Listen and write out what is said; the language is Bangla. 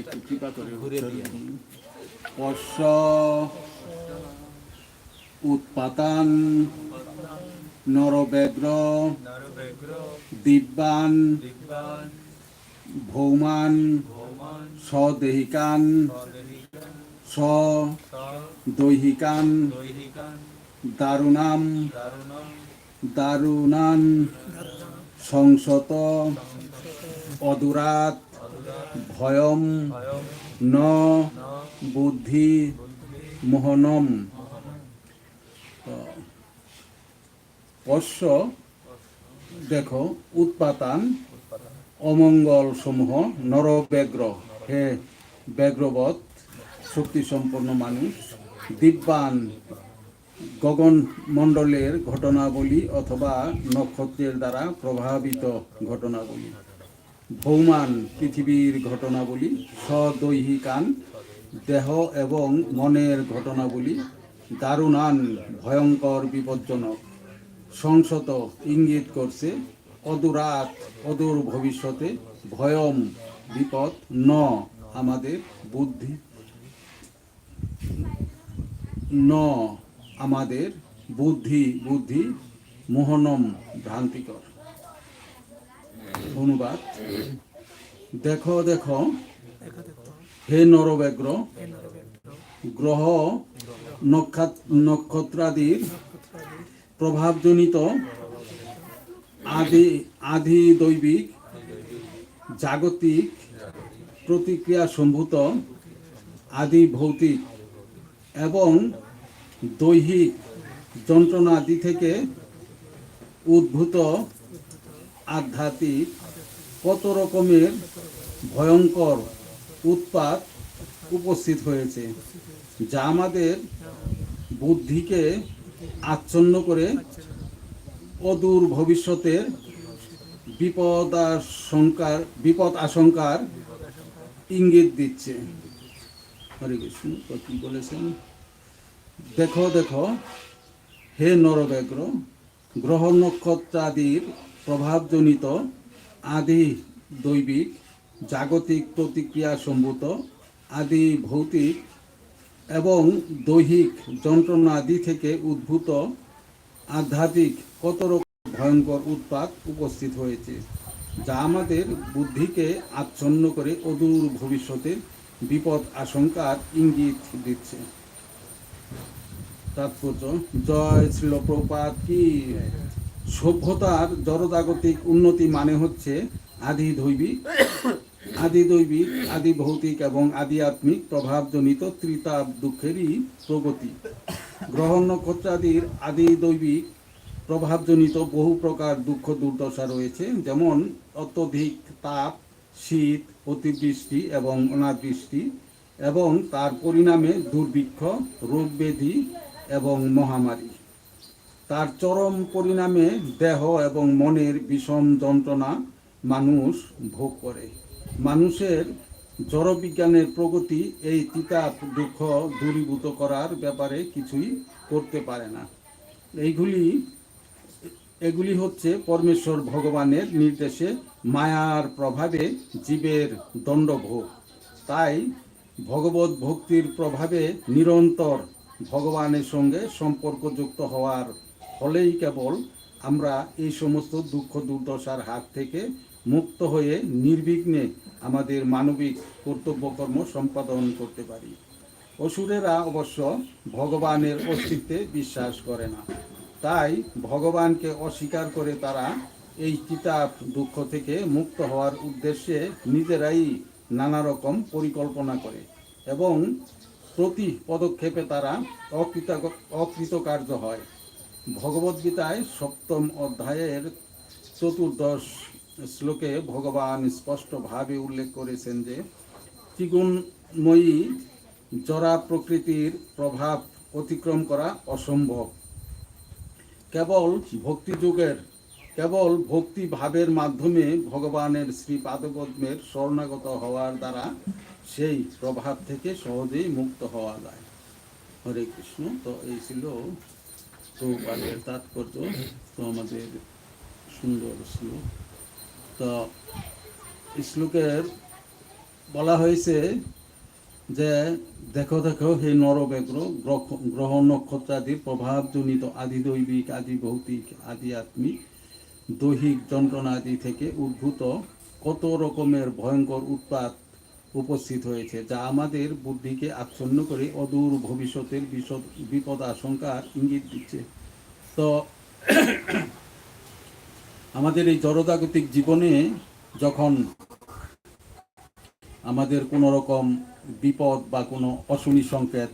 একটু কৃপা করে ঘুরে। পশ্য উৎপাতান নরব্যাঘ্র নরব্যাঘ্র দিব্যান ভৌমান স্বদেহিকান স্বদেহিকান স্বদৈহিকান দৈহিকান দারুণাম দারুণম দারুণান সংসত অদুরাত ভয়ম ন বুদ্ধি মোহনম। পশ্য দেখো, উৎপাতান অমঙ্গল সমূহ নরব্যাঘ্র হে ব্যাঘ্রবৎ শক্তি সম্পন্ন মানুষ, দিব্যান, গগন মণ্ডলের ঘটনাবলী অথবা নক্ষত্রের দ্বারা প্রভাবিত ঘটনাবলী। ভৌমান পৃথিবীর ঘটনাবলী, সদৈহিকান, দেহ এবং মনের ঘটনাবলী দারুণান ভয়ঙ্কর, বিপজ্জনক। সংসত ইঙ্গিত করছে, অদূরাত, অদূর ভবিষ্যতে ভয়ম, বিপদ, ন, আমাদের বুদ্ধি। ন, আমাদের বুদ্ধি বুদ্ধি, মোহনম, ভ্রান্তিকর। অনুবাদ দেখো দেখো। হে নরব্যাঘ্র গ্রহ নক্ষত্রাদির প্রভাবজনিত আদি আদি দৈবিক জাগতিক প্রতিক্রিয়া সম্ভূত আদি ভৌতিক এবং দৈহিক যন্ত্রণাদি থেকে উদ্ভূত আধ্যাত্মিক কত রকমের ভয়ঙ্কর উৎপাত উপস্থিত হয়েছে, যা আমাদের বুদ্ধিকে আচ্ছন্ন করে অদূর ভবিষ্যতের বিপদ আশঙ্কার বিপদ আশঙ্কার ইঙ্গিত দিচ্ছে। হরে কৃষ্ণ কি বলেছেন? দেখো দেখো, হে নরব্যাঘ্র, গ্রহ নক্ষত্রাদির প্রভাবজনিত আদি দৈবিক, জাগতিক প্রতিক্রিয়া সম্ভূত, আদি ভৌতিক এবং দৈহিক যন্ত্রণাদি থেকে উদ্ভূত আধ্যাত্মিক কত রকম ভয়ঙ্কর উৎপাত উপস্থিত হয়েছে, যা আমাদের বুদ্ধিকে আচ্ছন্ন করে অদূর ভবিষ্যতের বিপদ আশঙ্কার ইঙ্গিত দিচ্ছে। তাৎপর্য, জয় শ্রীল প্রপাত কি। সভ্যতার জড়জাগতিক উন্নতি মানে হচ্ছে আদি দৈবিক আদি দৈবিক, আদি ভৌতিক এবং আদি আত্মিক প্রভাবজনিত ত্রিতাপ দুঃখেরই প্রগতি। গ্রহ, নক্ষত্রাদির আদি দৈবিক প্রভাবজনিত বহু প্রকার দুঃখ দুর্দশা রয়েছে, যেমন অত্যধিক তাপ, শীত, অতিবৃষ্টি এবং অনাবৃষ্টি এবং তার পরিণামে দুর্ভিক্ষ, রোগ ব্যাধি এবং মহামারী। তার চরম পরিণামে দেহ এবং মনের বিষম যন্ত্রণা মানুষ ভোগ করে। মানুষের জড়বিজ্ঞানের প্রগতি এই তিতাপ দুঃখ দূরীভূত করার ব্যাপারে কিছুই করতে পারে না। এইগুলি, এগুলি হচ্ছে পরমেশ্বর ভগবানের নির্দেশে মায়ার প্রভাবে জীবের দণ্ডভোগ। তাই ভগবত ভক্তির প্রভাবে নিরন্তর ভগবানের সঙ্গে সম্পর্কযুক্ত হওয়ার ফলেই কেবল আমরা এই সমস্ত দুঃখ দুর্দশার হাত থেকে মুক্ত হয়ে নির্বিঘ্নে আমাদের মানবিক কর্তব্যকর্ম সম্পাদন করতে পারি। অসুরেরা অবশ্য ভগবানের অস্তিত্বে বিশ্বাস করে না। তাই ভগবানকে অস্বীকার করে তারা এই কিতাব দুঃখ থেকে মুক্ত হওয়ার উদ্দেশ্যে নিজেরাই নানা রকম পরিকল্পনা করে এবং প্রতি পদক্ষেপে তারা অকৃতক অকৃতকার্য হয়। ভগবদ্গীতায় সপ্তম অধ্যায়ের চতুর্দশ শ্লোকে ভগবান স্পষ্টভাবে উল্লেখ করেছেন যে ত্রিগুণময়ী জরা প্রকৃতির প্রভাব অতিক্রম করা অসম্ভব। কেবল ভক্তিযুগের, কেবল ভক্তি ভাবের মাধ্যমে ভগবানের শ্রী পাদপদ্মের শরণাগত হওয়ার দ্বারা সেই প্রভাব থেকে সহজেই মুক্ত হওয়া যায়। হরে কৃষ্ণ, তো এই ছিল প্রভুপাদের তাৎপর্য তো আমাদের সুন্দর শ্লোক। তো শ্লোকের বলা হয়েছে যে, দেখো দেখো, হে নরবেদ্র, গ্রহ নক্ষত্রাদির প্রভাবজনিত আদি দৈবিক, আদি ভৌতিক, আদি আত্মিক, দৈহিক যন্ত্রণা আদি থেকে উদ্ভূত কত রকমের ভয়ঙ্কর উৎপাত উপস্থিত হয়েছে, যা আমাদের বুদ্ধিকে আচ্ছন্ন করে অদূর ভবিষ্যতের বিশদ বিপদ আশঙ্কার ইঙ্গিত দিচ্ছে। তো আমাদের এই জড়জাগতিক জীবনে যখন আমাদের কোনো রকম বিপদ বা কোনো অশনি সংকেত